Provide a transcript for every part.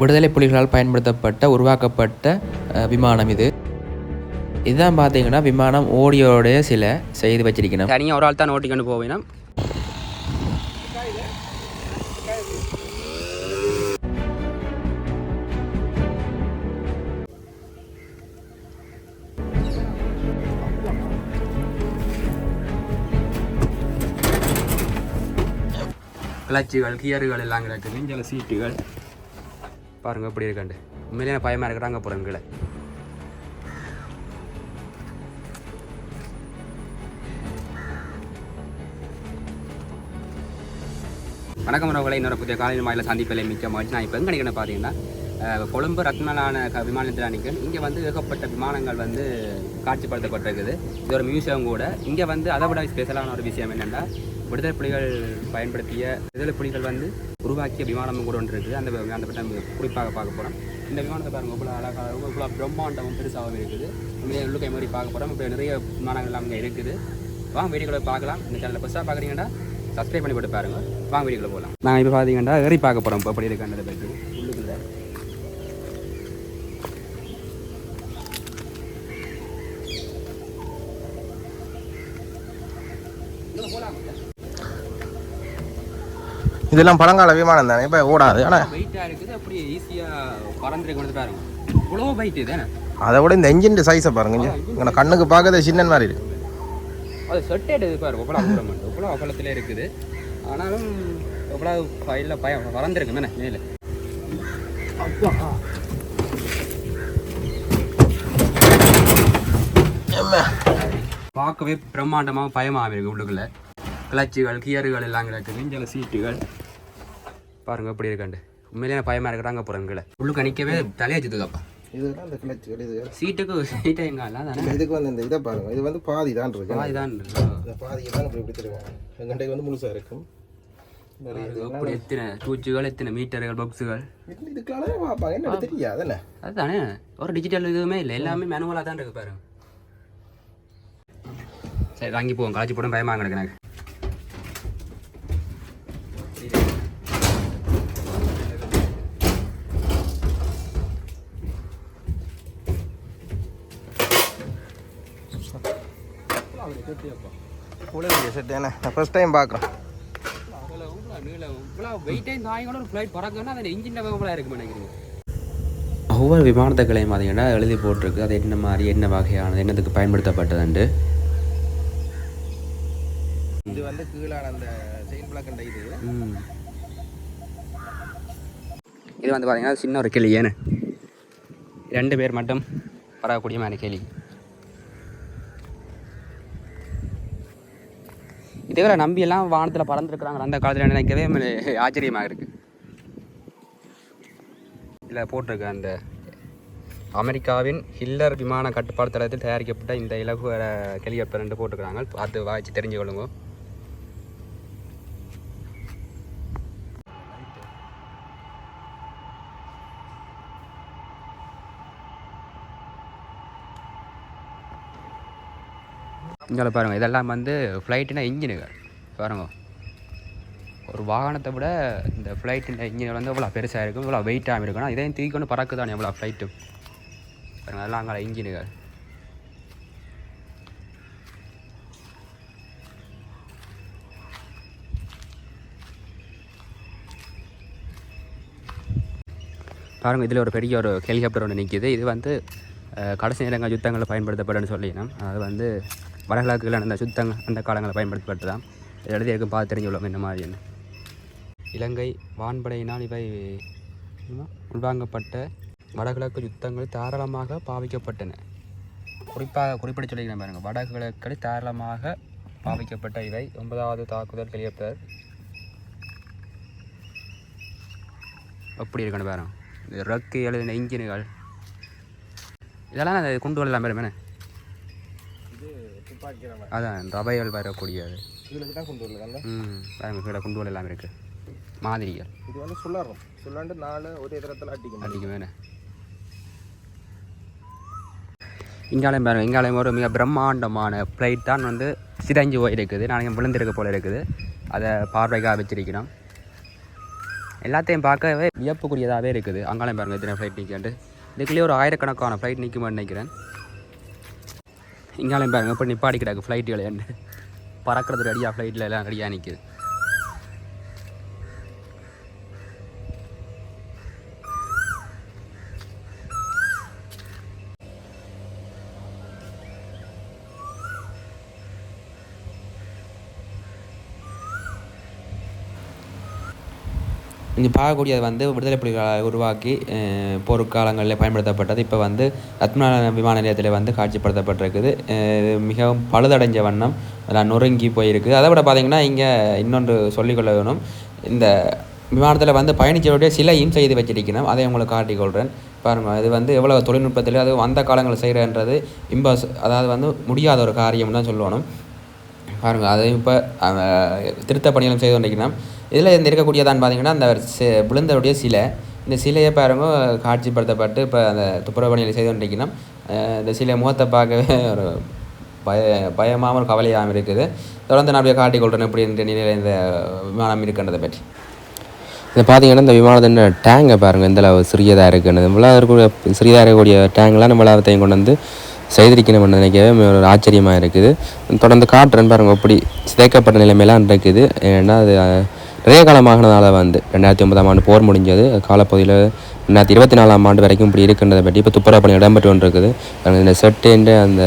விடுதலை புலிகளால் பயன்படுத்தப்பட்ட உருவாக்கப்பட்ட விமானம் இது. இதுதான் பார்த்தீங்கன்னா விமானம் ஓடியோடைய சில செய்து வச்சிருக்கணும். தனியாக ஒரு ஆள் தான் ஓட்டிக்கொண்டு போவேனா? கிளச்சுகள் கியர்கள் எல்லாம் கிடக்கு நெஞ்சல சீட்டுகள். பாருங்க எப்படி இருக்காண்டு நான் பயமாக இருக்கிறாங்க அப்புறம் கீழே வணக்கம் உறவுகளை இன்னொரு புதிய காலையில் மாநில சந்திப்பில் மிக்க மகிழ்ச்சி. நான் இப்போ எங்கே நினைக்கிறேன் பார்த்தீங்கன்னா கொழும்பு ரத்னலான க விமானத்தில் நினைக்கிறேன் இங்கே வந்து ஏகப்பட்ட விமானங்கள் வந்து காட்சிப்படுத்தப்பட்டிருக்குது. இது ஒரு மியூசியம் கூட. இங்கே வந்து அதை விட ஸ்பெஷலான ஒரு விஷயம் என்னென்னா விடுதலை புலிகள் பயன்படுத்திய விடுதலை புலிகள் வந்து உருவாக்கிய விமானமும் கூட ஒன்று இருக்குது. அந்த அந்த பற்றி நம்ம குறிப்பாக பார்க்க போகிறோம் இந்த விமானத்தை பாருங்க இவ்வளோ அழகாக இவ்வளோ பிரம்மாண்டமும் பெருசாகவும் இருக்குது. உண்மையாக உள்ளுக்கை மாதிரி பார்க்க போகிறோம் இப்போ நிறைய விமானங்கள் எல்லாம் இங்கே இருக்குது. வாங்க வீடியோக்களை பார்க்கலாம். இந்த சேனலில் புதுசாக பார்க்குறீங்கன்னா சப்ஸ்கிரைப் பண்ணி போட்டு பாருங்கள் வாங்க வீடியோக்குள்ள போகலாம் நாங்கள் இப்போ பார்த்தீங்கன்னா ஏறி பார்க்க போகிறோம் இப்போ அப்படி இருக்கான்றதை பற்றி உள்ளுக்குள்ள. இதெல்லாம் பழங்கால விமானம் தானே? இப்போ ஓடாது. ஆனால் வெயிட்டாக இருக்குது. அப்படி ஈஸியாக பறந்துட்டு கொண்டு பாருங்க இவ்வளோ வெயிட் தானே? அதை விட இந்த என்ஜின் சைஸை பாருங்க இங்க. கண்ணுக்கு பார்க்கறது சின்ன மாதிரி இருக்கு. அது செட்டேடு பாருங்க இவ்வளோ தூரம் மட்டும். இவ்வளோ அகலத்தில் இருக்குது. ஆனாலும் இவ்வளோ ஃபைலில் பயம் பறந்துருக்கு மேலே. மேலே பார்க்கவே பிரம்மாண்டமாக பயமாக இருக்கு உள்ளுக்குள்ள. கிளச்சுகள் கியர்கள் எல்லாம் கிடக்கு. நெஞ்சல சீட்டுகள். பாருங்க எப்படி இருக்காண்டு. உண்மையிலேயே பயமாக இருக்கிறாங்க போகிறேன் உள்ளுக்கு நிற்கவே தலையாச்சுதுக்கப்பா இதுதான் கிளச்சுகள் இது சீட்டுக்கு சீட்டை எங்க இல்லை தானே? இதுக்கு வந்து இந்த இதை பாருங்க இது வந்து பாதி தான் இருக்கு. இந்த பாதியை தான் இப்படி இப்படி தருவாங்க எங்கள்கிட்ட வந்து முழுசாக இருக்கும். அப்படி எத்தனை எத்தனை மீட்டர்கள் பாக்ஸுகள் இது இதுக்கெல்லாம் பார்ப்பாங்க. என்ன அதுதானே. ஒரு டிஜிட்டல் இதுவுமே இல்லை. எல்லாமே மேனுவலாக தான் இருக்கு பாருங்க. சரி வாங்கி போவோம். களைச்சி போடும் பயமாக கிடக்கு எனக்கு. செட் என்ன நான் ஃபர்ஸ்ட் டைம் பார்க்குறேன் ஒவ்வொரு விமானத்துக்களையும் பார்த்தீங்கன்னா எழுதி போட்டிருக்கு? அது என்ன மாதிரி என்ன வகையானது என்னதுக்கு பயன்படுத்தப்பட்டதுண்டு? இது வந்து கீழான அந்த செயின் இது. இது வந்து பார்த்தீங்கன்னா சின்ன ஒரு கிளி ஏன்னு? ரெண்டு பேர் மட்டும் பறக்கக்கூடிய மாதிரி கிளி இதேவரை நம்பி எல்லாம் வானத்தில் பறந்துருக்குறாங்க. அந்த காலத்தில் நினைக்கவே ஆச்சரியமாக இருக்கு. இதில் போட்டிருக்க அந்த அமெரிக்காவின் ஹில்லர் விமான கட்டுப்பாடு தளத்தில் தயாரிக்கப்பட்ட இந்த இலகு ஹெலிகாப்டர் ரெண்டு போட்டுக்கிறாங்க பார்த்து வாய்ச்சி தெரிஞ்சு கொள்ளுங்க இங்கே பாருங்கள் இதெல்லாம் வந்து ஃப்ளைட்டுனா இன்ஜினுகள். பாருங்க. ஒரு வாகனத்தை விட இந்த ஃப்ளைட்டின் இன்ஜின் வந்து இவ்வளோ பெருசாக இருக்கும் இவ்வளோ வெயிட்டாக இருக்கும் ஆனால் இதையும் தூக்கி கொண்டு பறக்குதானே எவ்வளோ ஃப்ளைட்டு பாருங்கள் அதெல்லாம் அங்கே இன்ஜினுகள். பாருங்கள் இதில் ஒரு பெரிய ஒரு ஹெலிகாப்டர் ஒன்று நிற்கிது இது வந்து கடைசி நேரங்கள் யுத்தங்களில் பயன்படுத்தப்படுன்னு சொல்லினோம். அது வந்து வடகிழக்குகள் அந்த யுத்தங்கள் அந்த காலங்களில் பயன்படுத்தப்பட்டதாம். இதை எழுதியிருக்கும் பார்த்து தெரிஞ்சுள்ளோம் என்ன மாதிரி இலங்கை வான்படையினால் இவை உள்வாங்கப்பட்ட வடகிழக்கு யுத்தங்கள் தாராளமாக பாவிக்கப்பட்டன. குறிப்பாக குறிப்பிட்டு சொல்லிக்கிறேன் பாருங்கள் வடகிழக்கில் தாராளமாக பாவிக்கப்பட்ட இவை ஒன்பதாவது தாக்குதல் கிளியப்பர் அப்படி இருக்கணும் பாருங்க. இது ரக்கு எழுதின இன்ஜினுகள் இதெல்லாம் அந்த குண்டு எல்லாம் பேருமே அதான் ரவைகள் வரக்கூடியது. ம் பாருங்க கீழே குண்டு எல்லாம் இருக்குது மாதிரிகள். இது வந்து சுழறும் சுழண்டு நாலு ஒரே தரத்தில் அடிக்கணும். அடிக்க வேணும் இங்காலயம் பாருங்க இங்காலயம் ஒரு மிக பிரம்மாண்டமான ஃப்ளைட் தான் வந்து சிதைஞ்சு போயிருக்குது நாளைக்கு விழுந்திருக்க போல இருக்குது. அதை பார்வைக்காக வச்சிருக்கிறோம். எல்லாத்தையும் பார்க்கவே வியப்புக்குரியதாகவே இருக்குது. அங்காலையும் பாருங்கள் எத்தனை ஃப்ளைட் நிற்காண்டு இதுக்குள்ளேயே ஒரு ஆயிரக்கணக்கான ஃப்ளைட் நிற்குமான்னு நினைக்கிறேன். இங்காலையும் பாருங்கள் இப்போ நிப்பாடி கிடக்கு ஃப்ளைட் விளையாண்டு பறக்கிறது ரெடியாக ஃப்ளைட்டில் எல்லாம் ரெடியாக நிற்கிது இங்கே பார்க்கக்கூடியது வந்து விடுதலை புலிகளை உருவாக்கி போர்க்காலங்களில் பயன்படுத்தப்பட்டது. இப்போ வந்து ரத்மலான விமான நிலையத்தில் வந்து காட்சிப்படுத்தப்பட்டிருக்குது. இது மிகவும் பழுதடைஞ்ச வண்ணம் அதெல்லாம் நொறுங்கி போயிருக்குது அதை விட பார்த்தீங்கன்னா இங்கே இன்னொன்று சொல்லிக்கொள்ள வேணும். இந்த விமானத்தில் வந்து பயணிச்சவருடைய சிலையும் செய்து வச்சிருக்கணும். அதை உங்களுக்கு காட்டிக்கொள்கிறேன் பாருங்கள் இது வந்து எவ்வளோ தொழில்நுட்பத்தில் அது அந்த காலங்களில் செய்கிறன்றது இம்பாஸ் அதாவது வந்து முடியாத ஒரு காரியம் தான் சொல்லணும். பாருங்கள் அதையும் இப்போ திருத்த பணிகளும் செய்து கொண்டிருக்கிறோம் இதில் இந்த இருக்கக்கூடியதான்னு பார்த்தீங்கன்னா அந்த சி- சிலை. இந்த சிலையை பாருங்க காட்சிப்படுத்தப்பட்டு இப்போ அந்த துப்புரவு பணிகளை செய்து கொண்டிருக்கிறோம். இந்த சிலை முகத்தை பார்க்கவே ஒரு பய பயமாக ஒரு கவலையாகவும் இருக்குது. தொடர்ந்து நான் அப்படியே காட்டிக்கொள்கிறேன் இப்படின்ற நிலையில் இந்த விமானம் இருக்கின்றதை பற்றி. இதை பார்த்தீங்கன்னா இந்த விமானத்தின் டேங்கை பாருங்கள் எந்த அளவு சிறியதாக இருக்குன்னு. நம்மளாக இருக்கக்கூடிய சிறியதாக இருக்கக்கூடிய டேங்கெலாம் நம்ம எல்லாத்தையும் கொண்டு வந்து செய்திருக்கணும்னு நினைக்கவே ஒரு ஆச்சரியமாக இருக்குது. தொடர்ந்து காட்டுறேன்னு பாருங்கள் அப்படி சிதைக்கப்பட்ட நிலைமையெல்லாம் இருக்குது. ஏன்னா அது நிறைய காலமாகனதால் வந்து ரெண்டாயிரத்தி ஒன்பதாம் ஆண்டு போர் முடிஞ்சது. காலப்பகுதியில் ரெண்டாயிரத்தி இருபத்தி நாலாம் ஆண்டு வரைக்கும் இப்படி இருக்குன்றதை பற்றி இப்போ துப்புரவு பணி இடம்பெற்று ஒன்று இருக்குது இந்த செட்டுன்ற அந்த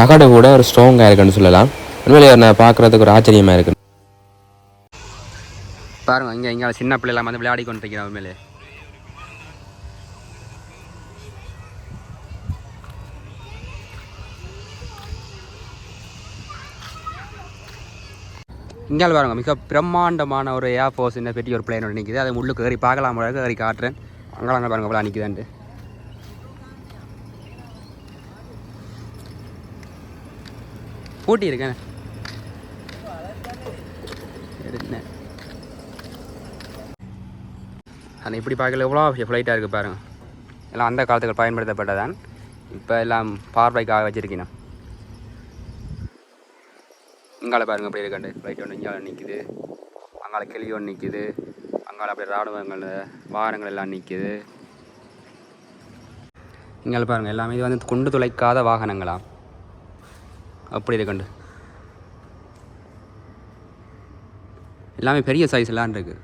தகடு கூட ஒரு ஸ்ட்ராங்காக இருக்குன்னு சொல்லலாம். உண்மையிலே நான் பார்க்குறதுக்கு ஒரு ஆச்சரியமாக இருக்குது பாருங்க இங்கே இங்கே சின்ன பிள்ளைலாம் வந்து விளையாடி கொண்டு இருக்கிறேன் உண்மையிலே. இங்கே பாருங்க மிக பிரம்மாண்டமான ஒரு ஏர் ஃபோர்ஸ் இந்த பெரிய ஒரு பிளேன் ஒன்று நிற்கிது அதை உள்ளுக்கு ஏறி பார்க்கலாம் போல ஏறி காட்டுறேன். அங்கே பாருங்க அவ்வளோ நிற்குதான்ட்டு பூட்டி இருக்கேன். என்ன அது இப்படி பார்க்கல எவ்வளோ ஃப்ளைட்டாக இருக்குது பாருங்கள் எல்லாம் அந்த காலத்துக்கு பயன்படுத்தப்பட்டதான் இப்போ எல்லாம் பார்வைக்காக வச்சுருக்கணும் இங்கால பாருங்க அப்படி இருக்கண்டு ஃப்ளைட் ஒன்று இங்கே நிற்குது அங்கால கிளி ஒன்று நிற்குது அங்கால அப்படியே ராணுவங்கள் வாகனங்கள் எல்லாம் நிற்குது இங்கால பாருங்க எல்லாமே இது வந்து குண்டு துளைக்காத வாகனங்களா? அப்படி இருக்கண்டு எல்லாமே பெரிய சைஸ் எல்லாம் இருக்கு.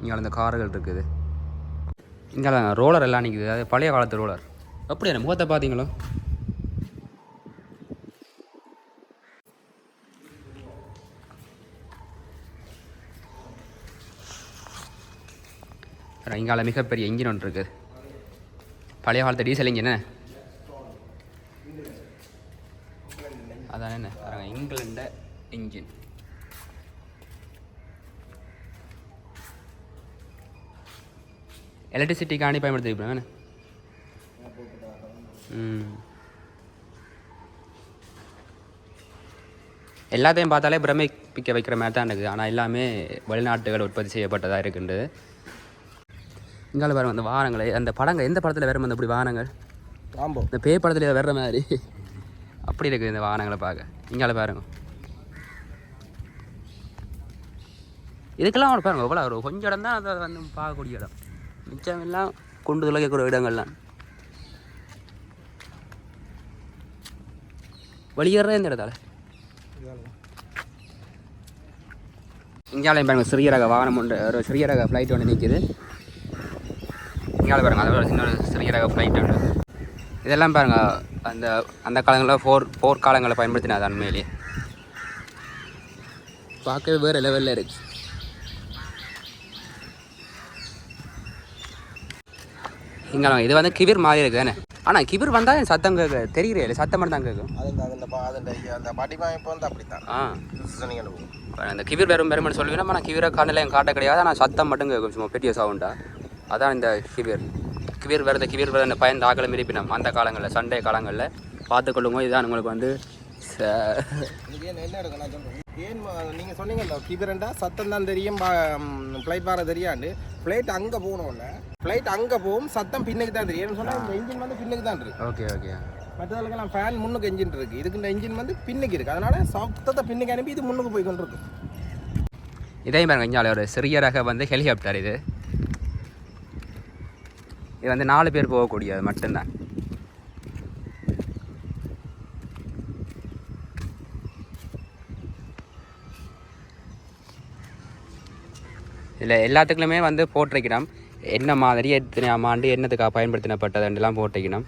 இங்கே அந்த கார்கள் இருக்குது. இங்கே ரோலர் எல்லாம் நிற்குது அது பழைய காலத்து ரோலர் அப்படி என்ன முகத்தை பார்த்தீங்களோ? இங்கால மிகப்பெரிய இன்ஜின் ஒன்று இருக்குது பழைய காலத்து டீசல் இன்ஜின் அதான் என்ன? பாருங்க இங்கிலாண்ட இன்ஜின் எலக்ட்ரிசிட்டிக்காண்டி பயன்படுத்திருப்பேன் ம். எல்லாத்தையும் பார்த்தாலே பிரமிப்பிக்க வைக்கிற மாதிரி தான் இருக்குது. ஆனால் எல்லாமே வெளிநாட்டுகள் உற்பத்தி செய்யப்பட்டதாக இருக்குன்றது. இங்கால பாருங்க அந்த வாகனங்களை அந்த படங்கள் எந்த படத்தில் வேறு அந்த இப்படி வாகனங்கள் ஆம்போ இந்த பேய் படத்தில் வர்ற மாதிரி. அப்படி இருக்குது இந்த வாகனங்களை பார்க்க. இங்கால பாருங்க. இதுக்கெல்லாம் பாருங்க எவ்வளோ ஒரு கொஞ்சம் இடம் தான் அதை வந்து பார்க்கக்கூடிய இடம். மிச்சம் எல்லாம் கொண்டு துளைக்கக்கூடிய இடங்கள்லாம். வெளியேறதே இந்த இடத்தால. இங்காலையும் பாருங்கள் சிறிய ரக வாகனம் ஒன்று ஒரு சிறிய ரக ஃப்ளைட் ஒன்று நிற்கிது இங்கால பாருங்க அதோட சின்ன சிறிய ரக ஃப்ளைட் ஒன்று. இதெல்லாம் பாருங்கள் அந்த அந்த காலங்களில் போர் பயன்படுத்தினா பயன்படுத்தினது உண்மையிலேயே பார்க்கவே வேறு லெவலில் இருக்குது இங்கே இது வந்து கிவிர் மாதிரி இருக்கு தானே? ஆனால் கிவிர் வந்தால் சத்தம் கேட்க தெரியுறே சத்தம் மட்டும் தான் கேட்கும் அந்த வடிவமைப்பு வந்து ஆ. சொன்னீங்கன்னு போகும் இப்ப அந்த கிவிர் வெறும் வெறுமனு சொல்லுவேன் ஆனால் கிவிரை கண்ணில் என் காட்ட கிடையாது ஆனால் சத்தம் மட்டும் கேட்கும் சும்மா பெரிய சவுண்டா அதான் இந்த கிவிர் கிவிர் வேறு இந்த கிவிர் வேறு இந்த பயந்த ஆக்களை மிரிப்பினம் அந்த காலங்களில் சண்டே காலங்களில் பார்த்துக்கொள்ளுங்க இதுதான் உங்களுக்கு வந்து ஏன் ம- நீங்க சொன்னீங்க இந்த கிபரண்டா சத்தம் தான் தெரியும் ஃப்ளைட் பார தெரியாண்டு ஃப்ளைட் அங்க போகணும்ல ஃப்ளைட் அங்க போகும் சத்தம் பின்னுக்கு தான் தெரியும். ஏன்னு சொன்னா இந்த இன்ஜின் வந்து பின்னுக்கு தான் இருக்கு. ஓகே ஓகே மற்றதுக்கெல்லாம் ஃபேன் முன்னுக்கு இன்ஜின் இருக்கு. இதுக்கு இந்த இன்ஜின் வந்து பின்னுக்கு இருக்கு. அதனால சத்தத்தை பின்னுக்கு அனுப்பி இது முன்னுக்கு போய் கொண்டு இருக்கு இதே பாருங்க இங்கே ஒரு சிறிய ரக வந்து ஹெலிகாப்டர் இது. இது வந்து நாலு பேர் போகக்கூடியது மட்டும்தான். இதில் எல்லாத்துக்குமே வந்து போட்டிருக்கணும் என்ன மாதிரி எத்தனை ஆண்டு என்னத்துக்காக பயன்படுத்தினப்பட்டதுலாம் போட்டிக்கணும்.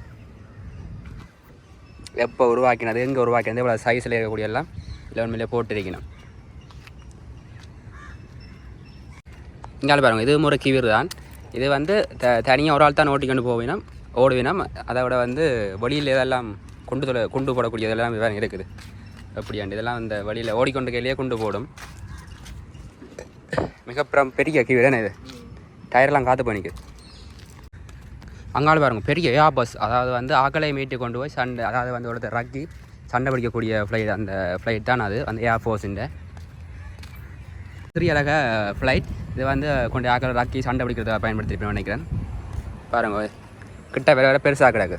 எப்போ உருவாக்கினது எங்கே உருவாக்கினது இவ்வளோ சைஸில் இருக்கக்கூடிய எல்லாம் இல்லை உண்மையிலே போட்டிருக்கணும். இங்கே பாருங்கள் இது ஒரு கிவிர் தான். இது வந்து த தனியாக ஒரு ஆள் தான் ஓட்டிக்கொண்டு போவினோம் ஓடுவினோம். அதை விட வந்து வழியில் இதெல்லாம் கொண்டு தொலை கொண்டு போடக்கூடிய இதெல்லாம் வேறு இருக்குது. அப்படியாண்டு இதெல்லாம் இந்த வழியில் ஓடிக்கொண்டு கையிலேயே கொண்டு போடும். மிகப்புறம் பெரிய கிவி தானே இது. டயர்லாம் காற்று பண்ணிக்குது அங்கால பாருங்க பெரிய ஏஆ பஸ் அதாவது வந்து ஆக்களை மீட்டு கொண்டு போய் சண்டை அதாவது வந்து ஒருத்தர் ரக்கி சண்டை பிடிக்கக்கூடிய ஃப்ளைட் அந்த ஃப்ளைட் தான் அது அந்த ஏர் ஃபோர்ஸுன்ற சிறிய ரக ஃப்ளைட் இது வந்து கொண்டு ஆக்களை ரக்கி சண்டை பிடிக்கிறதுக்கு பயன்படுத்திருப்பேன் நினைக்கிறேன். பாருங்க கிட்ட வேறு வேறு பெருசாக கிடக்கு.